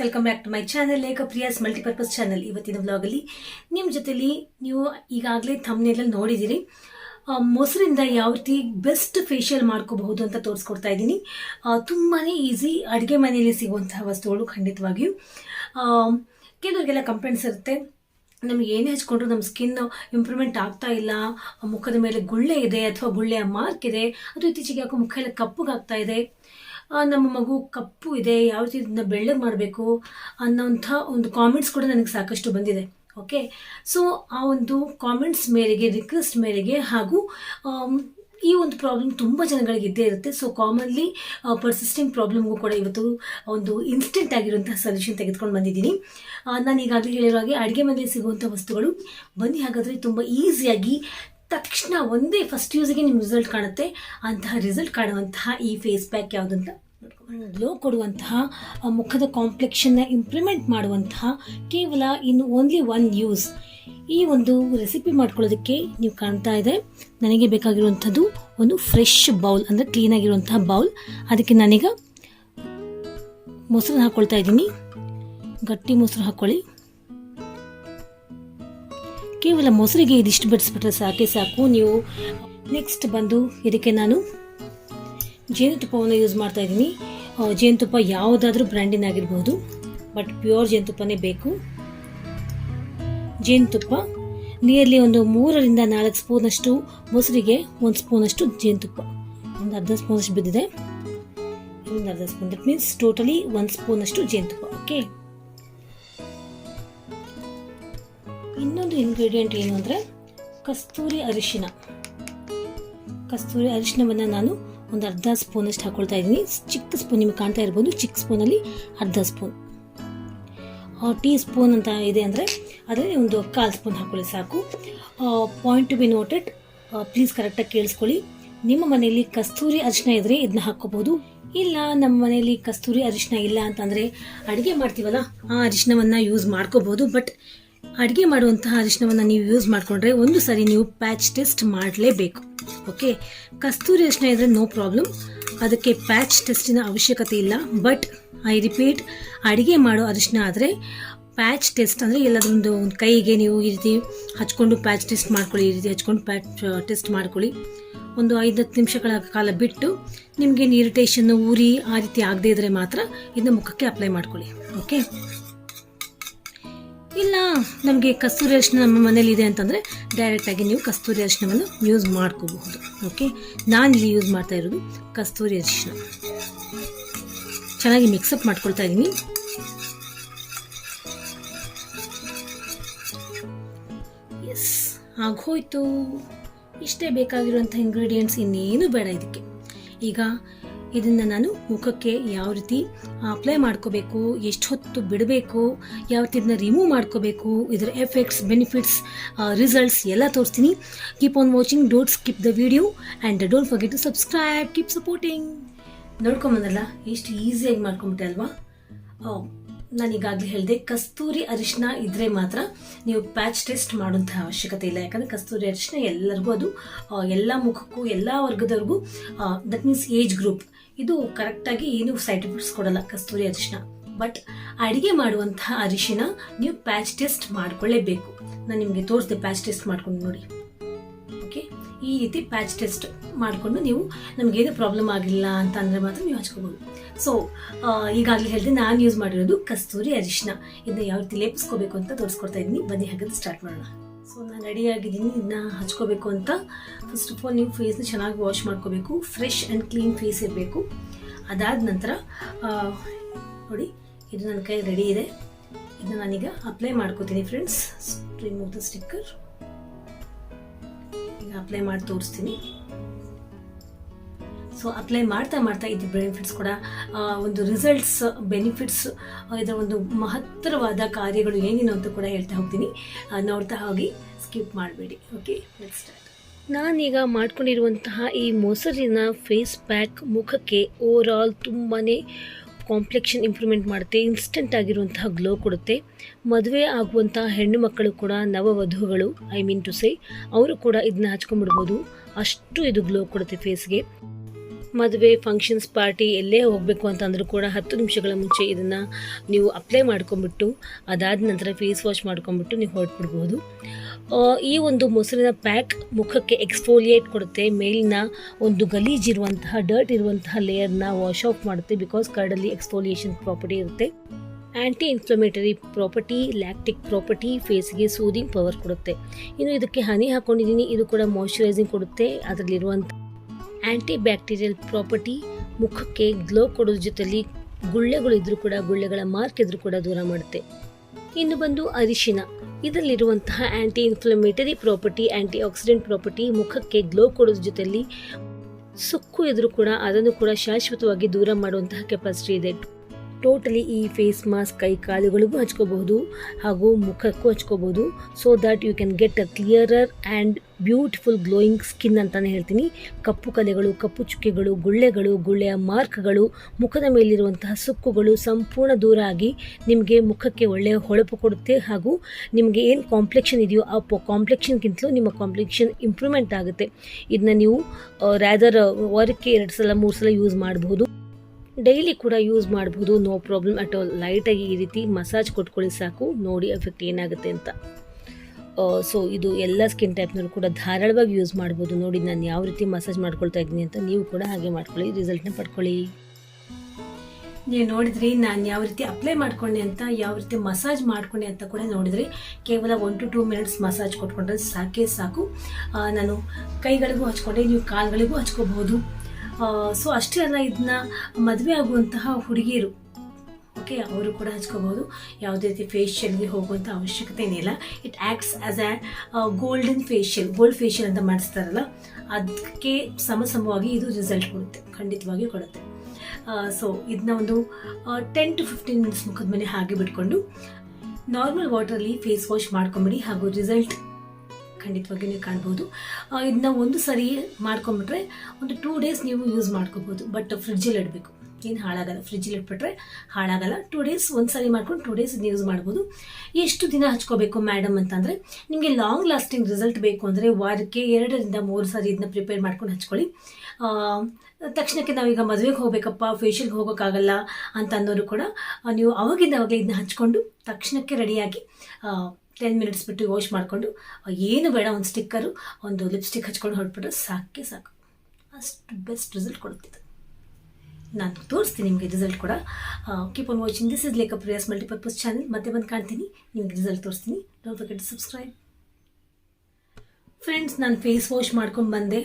Welcome back to my channel Lekha Priya's multipurpose channel ಇವತ್ತಿನ ವ್ಲಾಗಲ್ಲಿ ನಿಮ್ಮ ಜೊತೆಲಿ ನೀವು ಈಗಾಗಲೇ ಥಮ್ನೇಲಲ್ಲಿ ನೋಡಿದ್ದೀರಿ ಮೊಸರಿಂದ ಯಾವ ರೀತಿ ಬೆಸ್ಟ್ ಫೇಶಿಯಲ್ ಮಾಡ್ಕೋಬಹುದು ಅಂತ ತೋರಿಸ್ಕೊಡ್ತಾ ಇದ್ದೀನಿ. ತುಂಬಾ ಈಸಿ ಅಡುಗೆ ಮನೆಯಲ್ಲಿ ಸಿಗುವಂತಹ ವಸ್ತುಗಳು ಖಂಡಿತವಾಗಿಯೂ. ಕೆಲವರಿಗೆಲ್ಲ ಕಂಪ್ಲೇಂಟ್ಸ್ ಇರುತ್ತೆ. ನಮ್ಗೆ ಏನೇ ಹಚ್ಕೊಂಡ್ರು ನಮ್ಮ ಸ್ಕಿನ್ ಇಂಪ್ರೂವ್ಮೆಂಟ್ ಆಗ್ತಾ ಇಲ್ಲ. ಮುಖದ ಮೇಲೆ ಗುಳ್ಳೆ ಇದೆ ಅಥವಾ ಗುಳ್ಳೆಯ ಮಾರ್ಕ್ ಇದೆ. ಅದು ಇತ್ತೀಚೆಗೆ ಯಾಕೋ ಮುಖ ಎಲ್ಲ ಕಪ್ಪಗಾಗ್ತಾ ಇದೆ. ನಮ್ಮ ಮಗು ಕಪ್ಪು ಇದೆ, ಯಾವ ರೀತಿ ಇದನ್ನ ಬೆಳ್ಳಗೆ ಮಾಡಬೇಕು ಅನ್ನೋಂಥ ಒಂದು ಕಾಮೆಂಟ್ಸ್ ಕೂಡ ನನಗೆ ಸಾಕಷ್ಟು ಬಂದಿದೆ ಓಕೆ ಸೊ ಆ ಒಂದು ಕಾಮೆಂಟ್ಸ್ ಮೇರೆಗೆ ರಿಕ್ವೆಸ್ಟ್ ಮೇರೆಗೆ ಹಾಗೂ ಈ ಒಂದು ಪ್ರಾಬ್ಲಮ್ ತುಂಬ ಜನಗಳಿಗೆ ಇದ್ದೇ ಇರುತ್ತೆ. ಸೊ ಕಾಮನ್ಲಿ ಪರ್ಸಿಸ್ಟಿಂಗ್ ಪ್ರಾಬ್ಲಮ್ಗೂ ಕೂಡ ಇವತ್ತು ಒಂದು ಇನ್ಸ್ಟೆಂಟ್ ಆಗಿರುವಂತಹ ಸೊಲ್ಯೂಷನ್ ತೆಗೆದುಕೊಂಡು ಬಂದಿದ್ದೀನಿ. ನಾನು ಈಗಾಗಲೇ ಹೇಳಿರೋ ಹಾಗೆ ಅಡುಗೆ ಮನೆಯಲ್ಲಿ ಸಿಗುವಂಥ ವಸ್ತುಗಳು ಬನ್ನಿ, ಹಾಗಾದರೆ ತುಂಬ ಈಸಿಯಾಗಿ ತಕ್ಷಣ ಒಂದೇ ಫಸ್ಟ್ ಯೂಸಿಗೆ ನಿಮ್ಮ ರಿಸಲ್ಟ್ ಕಾಣುತ್ತೆ. ಅಂತಹ ರಿಸಲ್ಟ್ ಕಾಣುವಂತಹ ಈ ಫೇಸ್ ಪ್ಯಾಕ್ ಯಾವುದಂತ ಗ್ಲೋ ಕೊಡುವಂತಹ ಮುಖದ ಕಾಂಪ್ಲೆಕ್ಷನ್ನ ಇಂಪ್ಲಿಮೆಂಟ್ ಮಾಡುವಂತಹ ಕೇವಲ ಇನ್ನು ಓನ್ಲಿ ಒನ್ ಯೂಸ್ ಈ ಒಂದು ರೆಸಿಪಿ ಮಾಡ್ಕೊಳ್ಳೋದಕ್ಕೆ ನೀವು ಕಾಣ್ತಾ ಇದೆ. ನನಗೆ ಬೇಕಾಗಿರುವಂಥದ್ದು ಒಂದು ಫ್ರೆಶ್ ಬೌಲ್ ಅಂದರೆ ಕ್ಲೀನ್ ಆಗಿರುವಂತಹ ಬೌಲ್ ಅದಕ್ಕೆ ನಾನೀಗ ಮೊಸರು ಹಾಕ್ಕೊಳ್ತಾ ಇದ್ದೀನಿ. ಗಟ್ಟಿ ಮೊಸರು ಹಾಕ್ಕೊಳ್ಳಿ ಕೇವಲ ಮೊಸರಿಗೆ ಇದಿಷ್ಟು ಬಿಡಿಸ್ಬಿಟ್ರೆ ಸಾಕೆ ಸಾಕು. ನೀವು ನೆಕ್ಸ್ಟ್ ಬಂದು ಇದಕ್ಕೆ ನಾನು ಜೇನುತುಪ್ಪವನ್ನು ಯೂಸ್ ಮಾಡ್ತಾ ಇದ್ದೀನಿ. ಜೇನುತುಪ್ಪ ಯಾವುದಾದ್ರೂ ಬ್ರ್ಯಾಂಡಿನ ಆಗಿರ್ಬೋದು ಬಟ್ ಪ್ಯೂರ್ ಜೇನುತುಪ್ಪನೇ ಬೇಕು. ಜೇನುತುಪ್ಪ ನಿಯರ್ಲಿ ಒಂದು ಮೂರರಿಂದ ನಾಲ್ಕು ಸ್ಪೂನಷ್ಟು ಮೊಸರಿಗೆ ಒಂದು ಸ್ಪೂನಷ್ಟು ಜೇನುತುಪ್ಪ. ಒಂದು ಅರ್ಧ ಸ್ಪೂನಷ್ಟು ಬಿದ್ದಿದೆ. ಒಂದು ಅರ್ಧ ಸ್ಪೂನ್ ದಟ್ ಮೀನ್ಸ್ ಟೋಟಲಿ ಒಂದು ಸ್ಪೂನಷ್ಟು ಜೇನುತುಪ್ಪ ಓಕೆ ಇನ್ನೊಂದು ಇಂಗ್ರೀಡಿಯೆಂಟ್ ಏನು ಅಂದರೆ ಕಸ್ತೂರಿ ಅರಿಶಿನ. ಕಸ್ತೂರಿ ಅರಿಶಿನವನ್ನು ನಾನು ಒಂದು ಅರ್ಧ ಸ್ಪೂನಷ್ಟು ಹಾಕ್ಕೊಳ್ತಾ ಇದ್ದೀನಿ. ಚಿಕ್ಕ ಸ್ಪೂನ್ ನಿಮಗೆ ಕಾಣ್ತಾ ಇರ್ಬೋದು. ಚಿಕ್ಕ ಸ್ಪೂನಲ್ಲಿ ಅರ್ಧ ಸ್ಪೂನ್ ಟೀ ಸ್ಪೂನ್ ಅಂತ ಇದೆ ಅಂದರೆ ಅದರಲ್ಲಿ ಒಂದು ಕಾಲು ಸ್ಪೂನ್ ಹಾಕೊಳ್ಳಿ ಸಾಕು. Point to be noted please ಕರೆಕ್ಟಾಗಿ ಕೇಳಿಸ್ಕೊಳ್ಳಿ. ನಿಮ್ಮ ಮನೆಯಲ್ಲಿ ಕಸ್ತೂರಿ ಅರಿಶಿನ ಇದ್ದರೆ ಇದನ್ನ ಹಾಕ್ಕೋಬೋದು. ಇಲ್ಲ ನಮ್ಮ ಮನೆಯಲ್ಲಿ ಕಸ್ತೂರಿ ಅರಿಶಿನ ಇಲ್ಲ ಅಂತಂದರೆ ಅಡುಗೆ ಮಾಡ್ತೀವಲ್ಲ, ಆ ಅರಿಶಿನವನ್ನು ಯೂಸ್ ಮಾಡ್ಕೋಬೋದು. ಬಟ್ ಅಡುಗೆ ಮಾಡುವಂತಹ ಅರಿಶಿನವನ್ನು ನೀವು ಯೂಸ್ ಮಾಡಿಕೊಂಡ್ರೆ ಒಂದು ಸಾರಿ ನೀವು ಪ್ಯಾಚ್ ಟೆಸ್ಟ್ ಮಾಡಲೇಬೇಕು. ಓಕೆ ಕಸ್ತೂರಿ ಅರಿಶಿನ ಇದ್ರೆ ನೋ ಪ್ರಾಬ್ಲಮ್ ಅದಕ್ಕೆ ಪ್ಯಾಚ್ ಟೆಸ್ಟಿನ ಅವಶ್ಯಕತೆ ಇಲ್ಲ. ಬಟ್ ಐ ರಿಪೀಟ್ ಅಡುಗೆ ಮಾಡೋ ಅರಿಶಿನ ಆದರೆ ಪ್ಯಾಚ್ ಟೆಸ್ಟ್ ಅಂದರೆ ಎಲ್ಲದೊಂದು ಒಂದು ಕೈಗೆ ನೀವು ಈ ರೀತಿ ಹಚ್ಕೊಂಡು ಪ್ಯಾಚ್ ಟೆಸ್ಟ್ ಮಾಡ್ಕೊಳ್ಳಿ, ಈ ರೀತಿ ಹಚ್ಕೊಂಡು ಪ್ಯಾಚ್ ಟೆಸ್ಟ್ ಮಾಡ್ಕೊಳ್ಳಿ. ಒಂದು ಐದು ಹತ್ತು ನಿಮಿಷಗಳ ಕಾಲ ಬಿಟ್ಟು ನಿಮಗೇನು ಇರಿಟೇಷನ್ ಉರಿ ಆ ರೀತಿ ಆಗದೇ ಇದ್ರೆ ಮಾತ್ರ ಇದನ್ನ ಮುಖಕ್ಕೆ ಅಪ್ಲೈ ಮಾಡ್ಕೊಳ್ಳಿ. ಓಕೆ ಇಲ್ಲ, ನಮಗೆ ಕಸ್ತೂರಿ ಅರಿಶಿನ ನಮ್ಮ ಮನೇಲಿ ಇದೆ ಅಂತಂದರೆ ಡೈರೆಕ್ಟಾಗಿ ನೀವು ಕಸ್ತೂರಿ ಅರಿಶಿನವನ್ನು ಯೂಸ್ ಮಾಡ್ಕೋಬಹುದು. ಓಕೆ ನಾನು ಇಲ್ಲಿ ಯೂಸ್ ಮಾಡ್ತಾ ಇರೋದು ಕಸ್ತೂರಿ ಅರಿಶಿನ ಚೆನ್ನಾಗಿ ಮಿಕ್ಸಪ್ ಮಾಡ್ಕೊಳ್ತಾ ಇದ್ದೀನಿ. ಎಸ್ ಆಗೋಯ್ತು ಇಷ್ಟೇ ಬೇಕಾಗಿರುವಂಥ ಇಂಗ್ರೀಡಿಯೆಂಟ್ಸ್ ಇನ್ನೇನು ಬೇಡ ಇದಕ್ಕೆ. ಈಗ ಇದನ್ನು ನಾನು ಮುಖಕ್ಕೆ ಯಾವ ರೀತಿ ಅಪ್ಲೈ ಮಾಡ್ಕೋಬೇಕು, ಎಷ್ಟು ಹೊತ್ತು ಬಿಡಬೇಕು, ಯಾವ ರೀತಿ ಇದನ್ನ ರಿಮೂವ್ ಮಾಡ್ಕೋಬೇಕು, ಇದರ ಎಫೆಕ್ಟ್ಸ್ ಬೆನಿಫಿಟ್ಸ್ ರಿಸಲ್ಟ್ಸ್ ಎಲ್ಲ ತೋರಿಸ್ತೀನಿ. Keep on watching don't skip the video and don't forget to subscribe keep supporting ನೋಡ್ಕೊಂಬಂದಲ್ಲ ಎಷ್ಟು ಈಸಿಯಾಗಿ ಮಾಡ್ಕೊಂಬಿಟ್ಟೆ ಅಲ್ವಾ? ನಾನು ಈಗಾಗಲೇ ಹೇಳಿದೆ, ಕಸ್ತೂರಿ ಅರಿಶಿನ ಇದ್ರೆ ಮಾತ್ರ ನೀವು ಪ್ಯಾಚ್ ಟೆಸ್ಟ್ ಮಾಡುವಂತಹ ಅವಶ್ಯಕತೆ ಇಲ್ಲ. ಯಾಕಂದರೆ ಕಸ್ತೂರಿ ಅರಿಶಿನ ಎಲ್ಲರಿಗೂ ಅದು ಎಲ್ಲ ಮುಖಕ್ಕೂ, ಎಲ್ಲ ವರ್ಗದವ್ರಿಗೂ ದಟ್ ಮೀನ್ಸ್ ಏಜ್ ಗ್ರೂಪ್ ಇದು ಕರೆಕ್ಟಾಗಿ ಏನು ಸೈಡ್ ಎಫೆಕ್ಟ್ಸ್ ಕೊಡಲ್ಲ ಕಸ್ತೂರಿ ಅರಿಶಿನ ಬಟ್ ಅಡಿಗೆ ಮಾಡುವಂತಹ ಅರಿಶಿನ ನೀವು ಪ್ಯಾಚ್ ಟೆಸ್ಟ್ ಮಾಡ್ಕೊಳ್ಳೇಬೇಕು. ನಾನು ನಿಮಗೆ ತೋರಿಸಿದೆ ಪ್ಯಾಚ್ ಟೆಸ್ಟ್ ಮಾಡ್ಕೊಂಡು ನೋಡಿ. ಓಕೆ ಈ ರೀತಿ ಪ್ಯಾಚ್ ಟೆಸ್ಟ್ ಮಾಡಿಕೊಂಡು ನೀವು ನಮಗೇನು ಪ್ರಾಬ್ಲಮ್ ಆಗಿಲ್ಲ ಅಂತ ಅಂದರೆ ಮಾತ್ರ ನೀವು ಹಚ್ಕೋಬೋದು. ಸೊ ಈಗಾಗಲೇ ಹೇಳಿದೆ ನಾನು ಯೂಸ್ ಮಾಡಿರೋದು ಕಸ್ತೂರಿ ಅರಿಶಿನ ಇದನ್ನ ಯಾವ ರೀತಿ ಲೇಪಿಸ್ಕೋಬೇಕು ಅಂತ ತೋರಿಸ್ಕೊಡ್ತಾ ಇದ್ದೀನಿ. ಬನ್ನಿ ಹಾಗಾದ್ರೆ ಸ್ಟಾರ್ಟ್ ಮಾಡೋಣ. ಸೊ ನಾನು ರೆಡಿ ಆಗಿದ್ದೀನಿ. ಇದನ್ನ ಹಚ್ಕೋಬೇಕು ಅಂತ. ಫಸ್ಟ್ ಆಫ್ ಆಲ್ ನೀವು ಫೇಸ್ನ ಚೆನ್ನಾಗಿ ವಾಶ್ ಮಾಡ್ಕೋಬೇಕು. ಫ್ರೆಶ್ ಆ್ಯಂಡ್ ಕ್ಲೀನ್ ಫೇಸ್ ಇರಬೇಕು. ಅದಾದ ನಂತರ ನೋಡಿ, ಇದು ನನ್ನ ಕೈ ರೆಡಿ ಇದೆ. ಇದನ್ನ ನಾನೀಗ ಅಪ್ಲೈ ಮಾಡ್ಕೋತೀನಿ ಫ್ರೆಂಡ್ಸ್ ರಿಮೂವ್ ದ ಸ್ಟಿಕ್ಕರ್ ಈಗ ಅಪ್ಲೈ ಮಾಡಿ ತೋರಿಸ್ತೀನಿ. ಸೊ ಅಪ್ಲೈ ಮಾಡ್ತಾ ಮಾಡ್ತಾ ಇದು ಬೆನಿಫಿಟ್ಸ್ ಕೂಡ ಒಂದು ರಿಸಲ್ಟ್ಸ್ ಬೆನಿಫಿಟ್ಸ್ ಇದರ ಒಂದು ಮಹತ್ತರವಾದ ಕಾರ್ಯಗಳು ಏನೇನು ಅಂತ ಕೂಡ ಹೇಳ್ತಾ ಹೋಗ್ತೀನಿ. ನೋಡ್ತಾ ಹೋಗಿ ಸ್ಕಿಪ್ ಮಾಡಬೇಡಿ. ಓಕೆ ನೆಕ್ಸ್ಟ್ ನಾನೀಗ ಮಾಡ್ಕೊಂಡಿರುವಂತಹ ಈ ಮೊಸರಿನ ಫೇಸ್ ಪ್ಯಾಕ್ ಮುಖಕ್ಕೆ ಓವರ್ ಆಲ್ ತುಂಬಾ ಕಾಂಪ್ಲೆಕ್ಷನ್ ಇಂಪ್ರೂವ್ಮೆಂಟ್ ಮಾಡುತ್ತೆ ಇನ್ಸ್ಟೆಂಟ್ ಆಗಿರುವಂತಹ ಗ್ಲೋ ಕೊಡುತ್ತೆ. ಮದುವೆ ಆಗುವಂತಹ ಹೆಣ್ಣು ಮಕ್ಕಳು ಕೂಡ, ನವವಧುಗಳು ಐ ಮೀನ್ ಟು ಸೇ ಅವರು ಕೂಡ ಇದನ್ನ ಹಚ್ಕೊಂಡ್ಬಿಡ್ಬೋದು. ಅಷ್ಟು ಇದು ಗ್ಲೋ ಕೊಡುತ್ತೆ ಫೇಸ್ಗೆ ಮದುವೆ ಫಂಕ್ಷನ್ಸ್ ಪಾರ್ಟಿ ಎಲ್ಲೇ ಹೋಗಬೇಕು ಅಂತಂದರೂ ಕೂಡ ಹತ್ತು ನಿಮಿಷಗಳ ಮುಂಚೆ ಇದನ್ನು ನೀವು ಅಪ್ಲೈ ಮಾಡ್ಕೊಂಬಿಟ್ಟು ಅದಾದ ನಂತರ ಫೇಸ್ ವಾಶ್ ಮಾಡ್ಕೊಂಬಿಟ್ಟು ನೀವು ಹೊರಟ್ಬಿಡ್ಬೋದು. ಈ ಒಂದು ಮೊಸರಿನ ಪ್ಯಾಕ್ ಮುಖಕ್ಕೆ ಎಕ್ಸ್ಫೋಲಿಯೇಟ್ ಕೊಡುತ್ತೆ. ಮೇಲಿನ ಒಂದು ಗಲೀಜಿರುವಂತಹ ಡರ್ಟ್ ಇರುವಂತಹ ಲೇಯರ್ನ ವಾಶ್ ಆಫ್ ಮಾಡುತ್ತೆ ಬಿಕಾಸ್ ಕರ್ಡಲ್ಲಿ ಎಕ್ಸ್ಫೋಲಿಯೇಷನ್ ಪ್ರಾಪರ್ಟಿ ಇರುತ್ತೆ. Anti inflammatory property lactic property ಫೇಸ್ಗೆ soothing power ಕೊಡುತ್ತೆ. ಇನ್ನು ಇದಕ್ಕೆ ಹನಿ ಹಾಕ್ಕೊಂಡಿದ್ದೀನಿ ಇದು ಕೂಡ ಮಾಯಶ್ಚರೈಸಿಂಗ್ ಕೊಡುತ್ತೆ. ಅದರಲ್ಲಿರುವಂಥ ಆ್ಯಂಟಿ ಬ್ಯಾಕ್ಟೀರಿಯಲ್ ಪ್ರಾಪರ್ಟಿ ಮುಖಕ್ಕೆ ಗ್ಲೋ ಕೊಡೋದ್ರ ಜೊತೆಲಿ ಗುಳ್ಳೆಗಳು ಇದ್ರೂ ಕೂಡ, ಗುಳ್ಳೆಗಳ ಮಾರ್ಕ್ ಇದ್ರೂ ಕೂಡ ದೂರ ಮಾಡುತ್ತೆ. ಇನ್ನು ಬಂದು ಅರಿಶಿನ. ಇದರಲ್ಲಿರುವಂತಹ anti inflammatory property anti oxidant property ಮುಖಕ್ಕೆ ಗ್ಲೋ ಕೊಡೋದ್ರ ಜೊತೆಲಿ ಸುಕ್ಕು ಇದ್ರೂ ಕೂಡ ಅದನ್ನು ಕೂಡ ಶಾಶ್ವತವಾಗಿ ದೂರ ಮಾಡುವಂತಹ ಕೆಪಾಸಿಟಿ ಇದೆ. ಟೋಟಲಿ ಈ ಫೇಸ್ ಮಾಸ್ಕ್ ಕೈ ಕಾಲುಗಳಿಗೂ ಹಚ್ಕೋಬಹುದು ಹಾಗೂ ಮುಖಕ್ಕೂ ಹಚ್ಕೋಬಹುದು. So that you can get a clearer and beautiful glowing skin ಅಂತಲೇ ಹೇಳ್ತೀನಿ. ಕಪ್ಪು ಕಲೆಗಳು, ಕಪ್ಪು ಚುಕ್ಕೆಗಳು, ಗುಳ್ಳೆಗಳು, ಗುಳ್ಳೆಯ ಮಾರ್ಕ್ಗಳು, ಮುಖದ ಮೇಲಿರುವಂತಹ ಸುಕ್ಕುಗಳು ಸಂಪೂರ್ಣ ದೂರ ಆಗಿ ನಿಮಗೆ ಮುಖಕ್ಕೆ ಒಳ್ಳೆಯ ಹೊಳಪು ಕೊಡುತ್ತೆ ಹಾಗೂ ನಿಮಗೆ ಏನು ಕಾಂಪ್ಲೆಕ್ಷನ್ ಇದೆಯೋ ಆ ಕಾಂಪ್ಲೆಕ್ಷನ್ಗಿಂತಲೂ ನಿಮ್ಮ ಕಾಂಪ್ಲೆಕ್ಷನ್ ಇಂಪ್ರೂವ್ಮೆಂಟ್ ಆಗುತ್ತೆ. ಇದನ್ನ ನೀವು ರ್ಯಾದರ್ ವಾರಕ್ಕೆ ಎರಡು ಸಲ, ಮೂರು ಸಲ ಯೂಸ್ ಮಾಡಬಹುದು. ಡೈಲಿ ಕೂಡ ಯೂಸ್ ಮಾಡಬಹುದು ನೋ ಪ್ರಾಬ್ಲಮ್ ಅಟ್ ಆಲ್ ಲೈಟಾಗಿ ಈ ರೀತಿ ಮಸಾಜ್ ಕೊಟ್ಕೊಳ್ಳಿ ಸಾಕು. ನೋಡಿ ಎಫೆಕ್ಟ್ ಏನಾಗುತ್ತೆ ಅಂತ. ಸೊ ಇದು ಎಲ್ಲ ಸ್ಕಿನ್ ಟೈಪ್ನವರು ಕೂಡ ಧಾರಾಳವಾಗಿ ಯೂಸ್ ಮಾಡ್ಬೋದು. ನೋಡಿ ನಾನು ಯಾವ ರೀತಿ ಮಸಾಜ್ ಮಾಡ್ಕೊಳ್ತಾ ಇದ್ದೀನಿ ಅಂತ ನೀವು ಕೂಡ ಹಾಗೆ ಮಾಡ್ಕೊಳ್ಳಿ. ರಿಸಲ್ಟ್ನ ಪಡ್ಕೊಳ್ಳಿ. ನೀವು ನೋಡಿದ್ರಿ, ನಾನು ಯಾವ ರೀತಿ ಅಪ್ಲೈ ಮಾಡ್ಕೊಂಡೆ ಅಂತ, ಯಾವ ರೀತಿ ಮಸಾಜ್ ಮಾಡ್ಕೊಂಡೆ ಅಂತ ಕೂಡ ನೋಡಿದ್ರಿ. ಕೇವಲ one to two minutes massage ಕೊಟ್ಕೊಂಡ್ರೆ ಸಾಕೇ ಸಾಕು. ನಾನು ಕೈಗಳಿಗೂ ಹಚ್ಕೊಂಡೆ, ನೀವು ಕಾಲುಗಳಿಗೂ ಹಚ್ಕೋಬಹುದು. ಸೊ ಅಷ್ಟೇ ಅಲ್ಲ ಇದನ್ನ ಮದುವೆ ಆಗುವಂತಹ ಹುಡುಗಿಯರು ಓಕೆ ಅವರು ಕೂಡ ಹಚ್ಕೋಬಹುದು ಯಾವುದೇ ರೀತಿ ಫೇಶಿಯಲ್ಗೆ ಹೋಗುವಂಥ ಅವಶ್ಯಕತೆ ಏನಿಲ್ಲ. It acts as a golden facial gold facial ಅಂತ ಮಾಡಿಸ್ತಾರಲ್ಲ ಅದಕ್ಕೆ ಸಮಸಮವಾಗಿ ಇದು ರಿಸಲ್ಟ್ ಕೊಡುತ್ತೆ ಖಂಡಿತವಾಗಿ ಕೊಡುತ್ತೆ. ಸೊ ಇದನ್ನ ಒಂದು ಟೆನ್ ಟು ಫಿಫ್ಟೀನ್ ಮಿನಿಟ್ಸ್ ಮುಖದ ಮೇಲೆ ಹಾಗೆ ಬಿಟ್ಕೊಂಡು ನಾರ್ಮಲ್ ವಾಟರಲ್ಲಿ ಫೇಸ್ ವಾಶ್ ಮಾಡ್ಕೊಂಬಿಡಿ ಹಾಗೂ ರಿಸಲ್ಟ್ ಖಂಡಿತವಾಗಿ ನೀವು ಕಾಣ್ಬೋದು. ಇದನ್ನ ಒಂದು ಸರಿ ಮಾಡ್ಕೊಂಬಿಟ್ರೆ ಒಂದು ಟೂ ಡೇಸ್ ನೀವು ಯೂಸ್ ಮಾಡ್ಕೋಬೋದು. ಬಟ್ ಫ್ರಿಡ್ಜಲ್ಲಿ ಇಡಬೇಕು. ಏನು ಹಾಳಾಗಲ್ಲ. ಫ್ರಿಡ್ಜಲ್ಲಿ ಇಟ್ಬಿಟ್ರೆ ಹಾಳಾಗಲ್ಲ. ಟೂ ಡೇಸ್ ಒಂದು ಸರಿ ಮಾಡ್ಕೊಂಡು ಟೂ ಡೇಸ್ ಯೂಸ್ ಮಾಡ್ಬೋದು. ಎಷ್ಟು ದಿನ ಹಚ್ಕೋಬೇಕು ಮೇಡಮ್ ಅಂತಂದರೆ, ನಿಮಗೆ ಲಾಂಗ್ ಲಾಸ್ಟಿಂಗ್ ರಿಸಲ್ಟ್ ಬೇಕು ಅಂದರೆ ವಾರಕ್ಕೆ ಎರಡರಿಂದ ಮೂರು ಸಾರಿ ಇದನ್ನ ಪ್ರಿಪೇರ್ ಮಾಡ್ಕೊಂಡು ಹಚ್ಕೊಳ್ಳಿ. ತಕ್ಷಣಕ್ಕೆ ನಾವೀಗ ಮದುವೆಗೆ ಹೋಗಬೇಕಪ್ಪ ಫೇಶಿಯಲ್ಗೆ ಹೋಗೋಕ್ಕಾಗಲ್ಲ ಅಂತ ಅನ್ನೋರು ಕೂಡ ನೀವು ಅವಾಗಿಂದ ಅವಾಗಲೇ ಇದನ್ನ ಹಚ್ಕೊಂಡು ತಕ್ಷಣಕ್ಕೆ ರೆಡಿಯಾಗಿ ಟೆನ್ ಮಿನಿಟ್ಸ್ ಬಿಟ್ಟು ವಾಶ್ ಮಾಡಿಕೊಂಡು ಏನು ಬೇಡ, ಒಂದು ಸ್ಟಿಕ್ಕರು ಒಂದು ಲಿಪ್ಸ್ಟಿಕ್ ಹಚ್ಕೊಂಡು ಹೊರಟ್ಬಿಟ್ರೆ ಸಾಕೆ ಸಾಕು. ಅಷ್ಟು ಬೆಸ್ಟ್ ರಿಸಲ್ಟ್ ಕೊಡುತ್ತಿದ್ದು ನಾನು ತೋರಿಸ್ತೀನಿ ನಿಮಗೆ ರಿಸಲ್ಟ್ ಕೂಡ. Keep on watching this is Lekha Priya's multipurpose channel ಮತ್ತೆ ಬಂದು ಕಾಣ್ತೀನಿ, ನಿಮಗೆ ರಿಸಲ್ಟ್ ತೋರಿಸ್ತೀನಿ. ಡೋಂಟ್ ಫರ್ಗೆಟ್ ಸಬ್ಸ್ಕ್ರೈಬ್ ಫ್ರೆಂಡ್ಸ್ ನಾನು ಫೇಸ್ ವಾಶ್ ಮಾಡ್ಕೊಂಡು ಬಂದೆ.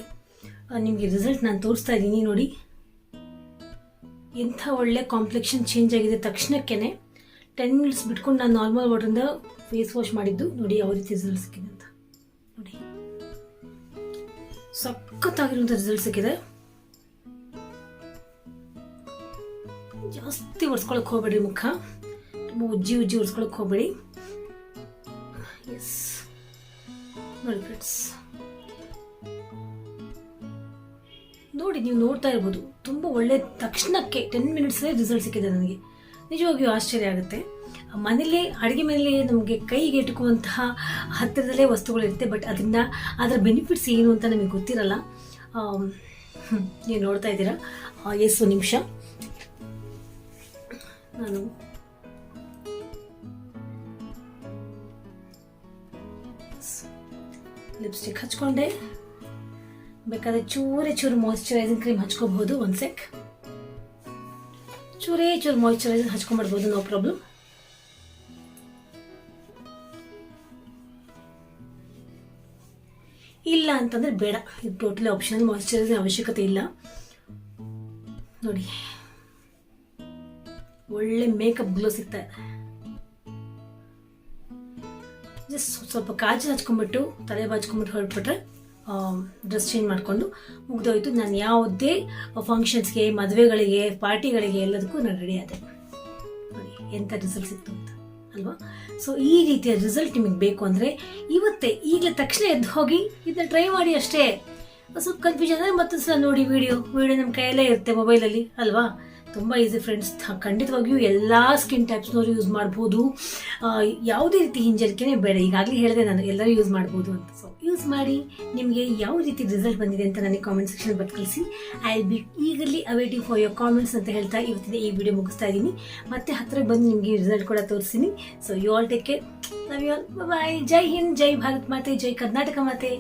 ನಿಮಗೆ ರಿಸಲ್ಟ್ ನಾನು ತೋರಿಸ್ತಾ ಇದ್ದೀನಿ ನೋಡಿ. ಎಂಥ ಒಳ್ಳೆ ಕಾಂಪ್ಲೆಕ್ಷನ್ ಚೇಂಜ್ ಆಗಿದೆ ತಕ್ಷಣಕ್ಕೇ ಟೆನ್ ಮಿನಿಟ್ಸ್ ಬಿಟ್ಕೊಂಡು ನಾನು ನಾರ್ಮಲ್ ವಾಟರಿಂದ ಫೇಸ್ ವಾಶ್ ಮಾಡಿದ್ದು ನೋಡಿ ಯಾವ ರೀತಿ ರಿಸಲ್ಟ್ ಸಿಕ್ಕಿದೆ ಅಂತ. ನೋಡಿ. ಸಖತ್ತಾಗಿರುವಂಥ ರಿಸಲ್ಟ್ ಸಿಕ್ಕಿದೆ. ಜಾಸ್ತಿ ಒರೆಸ್ಕೊಳಕ್ ಹೋಗ್ಬೇಡಿ ಮುಖ. ತುಂಬ ಉಜ್ಜಿ ಉಜ್ಜಿ ಒರೆಸ್ಕೊಳಕ್ ಹೋಗ್ಬೇಡಿ. ಎಸ್ ನೋಡಿ ಫ್ರೆಂಡ್ಸ್ ನೋಡಿ ನೀವು ನೋಡ್ತಾ ಇರ್ಬೋದು. ತುಂಬ ಒಳ್ಳೆ ತಕ್ಷಣಕ್ಕೆ ಟೆನ್ ಮಿನಿಟ್ಸಲ್ಲೇ ರಿಸಲ್ಟ್ ಸಿಕ್ಕಿದೆ ನನಗೆ. ನಿಜವಾಗಿಯೂ ಆಶ್ಚರ್ಯ ಆಗುತ್ತೆ. ಮನೇಲಿ ಅಡುಗೆ ಮನೇಲಿ ನಮಗೆ ಕೈಗೆ ಎಟುಕುವಂತಹ ಹತ್ತಿರದಲ್ಲೇ ವಸ್ತುಗಳಿರುತ್ತೆ ಬಟ್ ಅದರಿಂದ ಅದರ ಬೆನಿಫಿಟ್ಸ್ ಏನು ಅಂತ ನಮಗೆ ಗೊತ್ತಿರಲ್ಲ. ನೀವು ನೋಡ್ತಾ ಇದ್ದೀರಾ? ಎಸ್ ನಿಮಿಷ. ನಾನು ಲಿಪ್ಸ್ಟಿಕ್ ಹಚ್ಕೊಂಡೆ. ಬೇಕಾದ್ರೆ ಚೂರೇ ಚೂರು ಮಾಯಿಶ್ಚರೈಸಿಂಗ್ ಕ್ರೀಮ್ ಹಚ್ಕೋಬಹುದು, ಒಂದು ಸೆಕ್ ಚೂರೇ ಚೂರು ಮಾಯಿಶ್ಚರೈಸಿಂಗ್ ಹಚ್ಕೊಂಡ್ಬಿಡ್ಬೋದು ನೋ ಪ್ರಾಬ್ಲಮ್ ಅಂತಂದ್ರೆ ಬೇಡ. ಇದು ಟೋಟಲಿ ಆಪ್ಷನಲ್ ಮಾಯಿಶ್ಚರೈಸಿಂಗ್ ಅವಶ್ಯಕತೆ ಇಲ್ಲ. ನೋಡಿ. ಒಳ್ಳೆ ಮೇಕಪ್ ಗ್ಲೋ ಸಿಗ್ತಾ ಜಸ್ಟ್ ಸ್ವಲ್ಪ ಕಾಜು ಹಚ್ಕೊಂಡ್ಬಿಟ್ಟು, ತಲೆ ಬಾಚ್ಕೊಂಡ್ಬಿಟ್ಟು ಹೊರಟ್ಬಿಟ್ರೆ ಡ್ರೆಸ್ ಚೇಂಜ್ ಮಾಡಿಕೊಂಡು ಮುಗ್ದೋಯ್ತು. ನಾನು ಯಾವುದೇ ಫಂಕ್ಷನ್ಸ್ಗೆ ಮದುವೆಗಳಿಗೆ ಪಾರ್ಟಿಗಳಿಗೆ ಎಲ್ಲದಕ್ಕೂ ನಾನು ರೆಡಿ ಆದೆ. ನೋಡಿ ಎಂಥ ರಿಸಲ್ಟ್ ಸಿಕ್ತು ಅಂತ. ಅಲ್ವಾ? ಸೊ ಈ ರೀತಿಯ ರಿಸಲ್ಟ್ ನಿಮಗೆ ಬೇಕು ಅಂದರೆ ಇವತ್ತೇ ಈಗಲೇ ತಕ್ಷಣ ಎದ್ದು ಹೋಗಿ ಇದನ್ನ ಟ್ರೈ ಮಾಡಿ ಅಷ್ಟೇ. ಸ್ವಲ್ಪ ಕನ್ಫ್ಯೂಷನ್ ಅಂದರೆ ಮತ್ತೊಂದು ಸಲ ನೋಡಿ ವಿಡಿಯೋ ವಿಡಿಯೋ ನಮ್ಮ ಕೈಯಲ್ಲೇ ಇರುತ್ತೆ ಮೊಬೈಲಲ್ಲಿ ಅಲ್ವಾ? ತುಂಬ ಈಸಿ ಫ್ರೆಂಡ್ಸ್ ಖಂಡಿತವಾಗಿಯೂ ಎಲ್ಲ ಸ್ಕಿನ್ ಟೈಪ್ಸ್ನವರು ಯೂಸ್ ಮಾಡ್ಬೋದು. ಯಾವುದೇ ರೀತಿ ಹಿಂಜರಿಕೆನೇ ಬೇಡ. ಈಗಾಗಲೇ ಹೇಳಿದೆ ನಾನು, ಎಲ್ಲರೂ ಯೂಸ್ ಮಾಡ್ಬೋದು ಅಂತ. ಸೊ ಯೂಸ್ ಮಾಡಿ, ನಿಮಗೆ ಯಾವ ರೀತಿ ರಿಸಲ್ಟ್ ಬಂದಿದೆ ಅಂತ ನನಗೆ ಕಾಮೆಂಟ್ ಸೆಕ್ಷನ್ ಬಟ್ ಕಳಿಸಿ I be ಈಗಲಿ awaiting for your comments ಅಂತ ಹೇಳ್ತಾ ಇವತ್ತಿನ ಈ ವಿಡಿಯೋ ಮುಗಿಸ್ತಾ ಇದ್ದೀನಿ. ಮತ್ತೆ ಹತ್ತಿರ ಬಂದು ನಿಮಗೆ ರಿಸಲ್ಟ್ ಕೂಡ ತೋರಿಸ್ತೀನಿ. So you all take care love you all bye ಜೈ ಹಿಂದ್, ಜೈ ಭಾರತ್ ಮಾತೆ, ಜೈ ಕರ್ನಾಟಕ ಮಾತೆ.